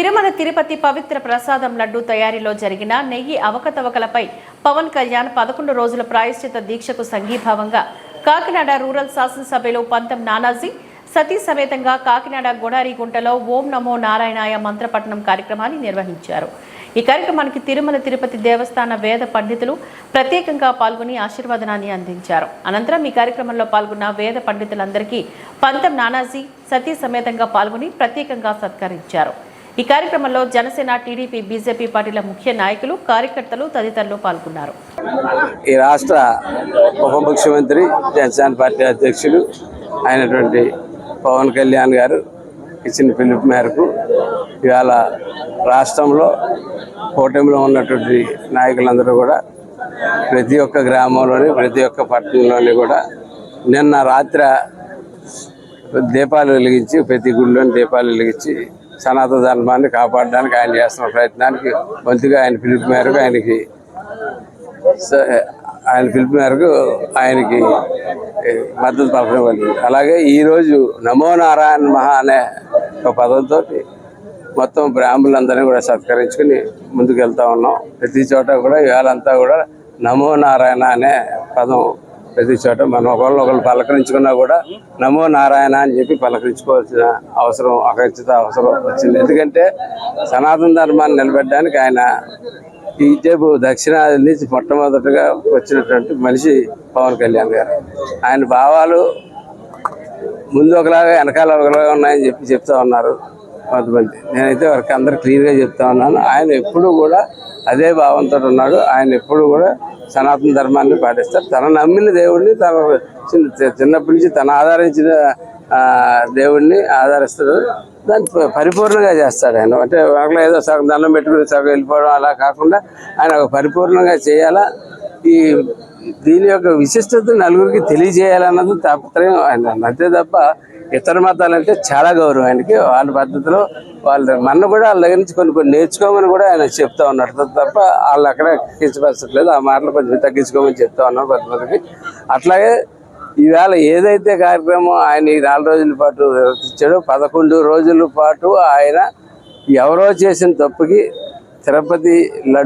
తిరుమల తిరుపతి పవిత్ర ప్రసాదం లడ్డు తయారీలో జరిగిన నెయ్యి అవకతవకలపై పవన్ కళ్యాణ్ పదకొండు రోజుల ప్రాయశ్చిత దీక్షకు సంఘీభావంగా కాకినాడ రూరల్ శాసనసభ్యులు పంతం నానాజీ సతీ సమేతంగా కాకినాడ గొడారిగుంటలో ఓం నమో నారాయణాయ మంత్రపట్నం కార్యక్రమాన్ని నిర్వహించారు. ఈ కార్యక్రమానికి తిరుమల తిరుపతి దేవస్థాన వేద పండితులు ప్రత్యేకంగా పాల్గొని ఆశీర్వాదనాన్ని అందించారు. అనంతరం ఈ కార్యక్రమంలో పాల్గొన్న వేద పండితులందరికీ పంతం నానాజీ సతీ సమేతంగా పాల్గొని ప్రత్యేకంగా సత్కరించారు. ఈ కార్యక్రమంలో జనసేన టీడీపీ బీజేపీ పార్టీల ముఖ్య నాయకులు కార్యకర్తలు తదితరులు పాల్గొన్నారు. ఈ రాష్ట్ర ఉప ముఖ్యమంత్రి జనసేన పార్టీ అధ్యక్షులు అయినటువంటి పవన్ కళ్యాణ్ గారు ఇచ్చిన పిలుపు మేరకు ఇవాళ రాష్ట్రంలో కూటమిలో ఉన్నటువంటి నాయకులందరూ కూడా ప్రతి ఒక్క గ్రామంలోని ప్రతి ఒక్క పట్టణంలోని కూడా నిన్న రాత్రి దీపాలు వెలిగించి ప్రతి గుడిలోని దీపాలు వెలిగించి సనాతన ధర్మాన్ని కాపాడడానికి ఆయన చేస్తున్న ప్రయత్నానికి వంతుగా ఆయన పిలుపు మేరకు ఆయనకి ఆయన పిలుపు మేరకు ఆయనకి మద్దతు పలకడం కలిగింది అలాగే ఈరోజు నమో నారాయణ మహా అనే ఒక పదంతో మొత్తం బ్రాహ్మణులందరినీ కూడా సత్కరించుకుని ముందుకు వెళ్తా ఉన్నాం. ప్రతి చోట కూడా ఇవాళంతా కూడా నమో నారాయణ అనే పదం ప్రతి చోట మనం ఒకళ్ళు ఒకళ్ళు పలకరించుకున్నా కూడా నమో నారాయణ అని చెప్పి పలకరించుకోవాల్సిన అవసరం అఖచ్చిత అవసరం వచ్చింది. ఎందుకంటే సనాతన ధర్మాన్ని నిలబెట్టడానికి ఆయన ఈ టైపు దక్షిణాది నుంచి మొట్టమొదటిగా వచ్చినటువంటి మనిషి పవన్ కళ్యాణ్ గారు. ఆయన భావాలు ముందు ఒకలాగా వెనకాల ఒకలాగా ఉన్నాయని చెప్పి చెప్తా ఉన్నారు. కొంతమంది నేనైతే వారికి అందరు క్లియర్గా చెప్తా ఉన్నాను. ఆయన ఎప్పుడు కూడా అదే భావంతో ఉన్నాడు. ఆయన ఎప్పుడు కూడా సనాతన ధర్మాన్ని పాటిస్తారు. తన నమ్మిన దేవుడిని తన చిన్న- చిన్నప్పటి నుంచి తన ఆధారించిన దేవుడిని ఆధారిస్తారు దాన్ని పరిపూర్ణంగా చేస్తాడు ఆయన. అంటే ఒకళ్ళు ఏదో సగం దండం పెట్టుకుని సగం వెళ్ళిపోవడం అలా కాకుండా ఆయన ఒక పరిపూర్ణంగా చేయాలా? ఈ దీని యొక్క విశిష్టత నలుగురికి తెలియజేయాలన్నది తాపత్రయం ఆయన. అంతే తప్ప ఇతర మతాలంటే చాలా గౌరవం. ఆయనకి వాళ్ళ పద్ధతిలో వాళ్ళ మన కూడా వాళ్ళ దగ్గర నుంచి కొన్ని కొన్ని నేర్చుకోమని కూడా ఆయన చెప్తా ఉన్నట్టు తప్ప వాళ్ళు అక్కడ కించపరచట్లేదు. ఆ మాటలు కొంచెం తగ్గించుకోమని చెప్తా ఉన్నారు కొంతమందికి. అట్లాగే ఈవేళ ఏదైతే కార్యక్రమం ఆయన ఈ నాలుగు రోజుల పాటు నిర్వర్తించాడో పదకొండు రోజుల పాటు ఆయన ఎవరో చేసిన తప్పుకి తిరుపతి లడ్డు